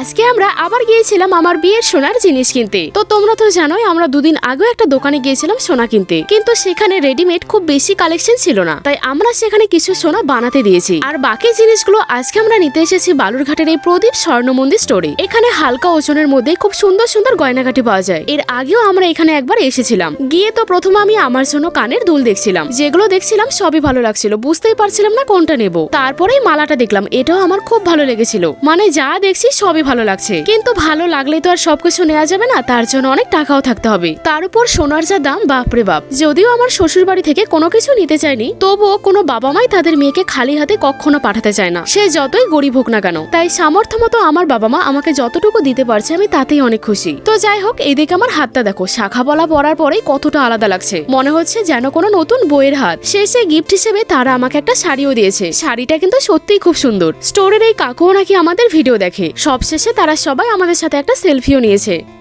আজকে আমরা আবার গিয়েছিলাম আমার বিয়ের সোনার জিনিস কিনতে। তো তোমরা তো জানোই, আমরা দুদিন আগেও একটা দোকানে গিয়েছিলাম সোনা কিনতে। কিন্তু সেখানে রেডিমেড খুব বেশি কালেকশন ছিল না। তাই আমরা সেখানে কিছু সোনা বানাতে দিয়েছি। আর বাকি জিনিসগুলো আজকে আমরা নিতে এসেছি বালুরঘাটের এই প্রদীপ স্বর্ণ মন্দির স্টোরে এখানে হালকা ওজনের মধ্যে খুব সুন্দর সুন্দর গয়নাগাটি পাওয়া যায়। এর আগেও আমরা এখানে একবার এসেছিলাম। গিয়ে তো প্রথমে আমি আমার জন্য কানের দুল দেখছিলাম। যেগুলো দেখছিলাম সবই ভালো লাগছিল, বুঝতেই পারছিলাম না কোনটা নেব। তারপরেই মালাটা দেখলাম, এটাও আমার খুব ভালো লেগেছিল। মানে যা দেখছি সবই ভালো লাগছে। কিন্তু ভালো লাগলে তো আর সবকিছু নেওয়া যাবে না, তার জন্য অনেক টাকাও থাকতে হবে। তার উপর সোনার যা দাম, বাপরে বাপ। যদিও আমার শ্বশুর বাড়ি থেকে কোনো কিছু নিতে চায়নি, তবুও কোনো বাবা মাই তাদের মেয়েকে খালি হাতে কখনো পাঠাতে চায় না। সে যতই গরিব হোক না কেন, তাই সামর্থ্য মতো আমার বাবা মা আমাকে যতটুকু দিতে পারছে আমি তাতেই অনেক খুশি। তো যাই হোক এইদিকে আমার হাতটা দেখো, শাখা বলা পরার পরেই কতটা আলাদা লাগছে। মনে হচ্ছে যেন কোনো নতুন বইয়ের হাত। শেষে গিফট হিসেবে তারা আমাকে একটা শাড়িও দিয়েছে। শাড়িটা কিন্তু সত্যিই খুব সুন্দর। স্টোরের এই কাকুও নাকি আমাদের ভিডিও দেখে। সবশেষে তারা সবাই আমাদের সাথে একটা সেলফিও নিয়েছে।